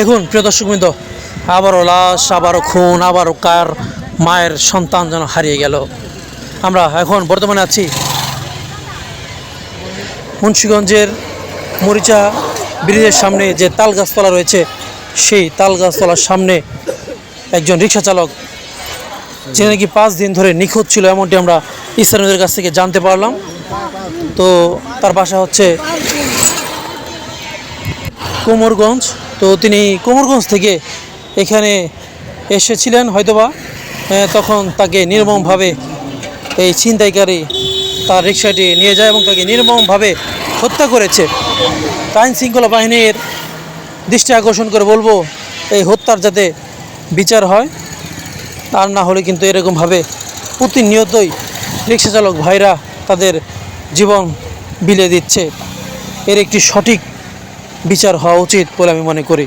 দেখুন, প্রিয় দর্শকবৃন্দ, আবারও লাশ, আবারও খুন, আবারও কার মায়ের সন্তান যেন হারিয়ে গেল। আমরা এখন বর্তমানে আছি মুন্সীগঞ্জের মরিচা ব্রিজের সামনে যে তাল গাছতলা রয়েছে, সেই তাল গাছতলার সামনে একজন রিক্সা চালক যে নাকি পাঁচ দিন ধরে নিখোঁজ ছিল, এমনটি আমরা স্থানীয়দের কাছ থেকে জানতে পারলাম। তো তার বাসা হচ্ছে কোমরগঞ্জ তো তিনি কোমরগঞ্জ থেকে এখানে এসেছিলেন, হয়তোবা তখন তাকে নির্মমভাবে এই ছিনতাইকারী তার রিক্সাটি নিয়ে যায় এবং তাকে নির্মমভাবে হত্যা করেছে। আইন শৃঙ্খলা বাহিনীর দৃষ্টি আকর্ষণ করে বলব, এই হত্যার যাতে বিচার হয় আর না হলে কিন্তু এরকমভাবে প্রতিনিয়তই রিক্সা চালক ভাইরা তাদের জীবন বিলে দিচ্ছে। এর একটি সঠিক বিচার হওয়া উচিত বলে আমি মনে করি।